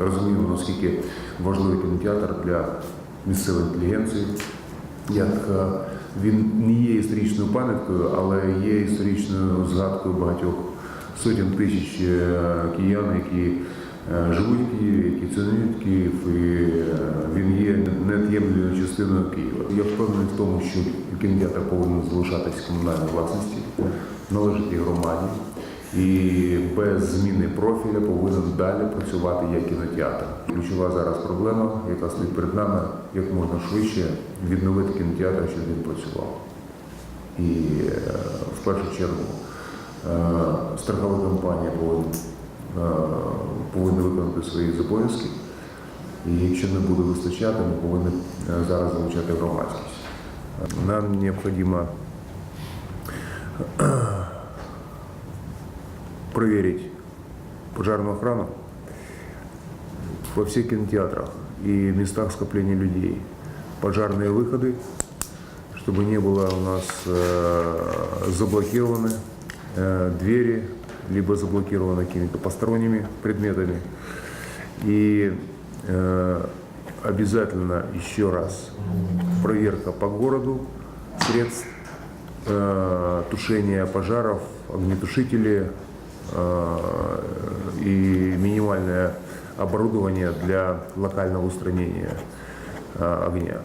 Розуміємо, наскільки важливий кінотеатр для місцевої інтелігенції. Як е, він не є історичною пам'яткою, але є історичною згадкою багатьох сотень тисяч е, киян, які е, живуть в Києві, які цінують Київ, і він є невід'ємною частиною Києва. Я впевнений в тому, що кінотеатр повинен залишатись в комунальній власності, належати громаді. І без зміни профіля повинен далі працювати як кінотеатр. Ключова зараз проблема, яка стоїть перед нами, як можна швидше відновити кінотеатр, щоб він працював. І е, в першу чергу е, страхова компанія повинна, е, повинна виконати свої зобов'язки. І якщо не буде вистачати, ми повинні зараз залучати громадськість. Нам необхідно проверить пожарную охрану во всех кинотеатрах и местах скопления людей. Пожарные выходы, чтобы не было у нас э, заблокированы э, двери, либо заблокированы какими-то посторонними предметами. И э, обязательно еще раз проверка по городу средств э, тушения пожаров, огнетушители и минимальное оборудование для локального устранения э, огня.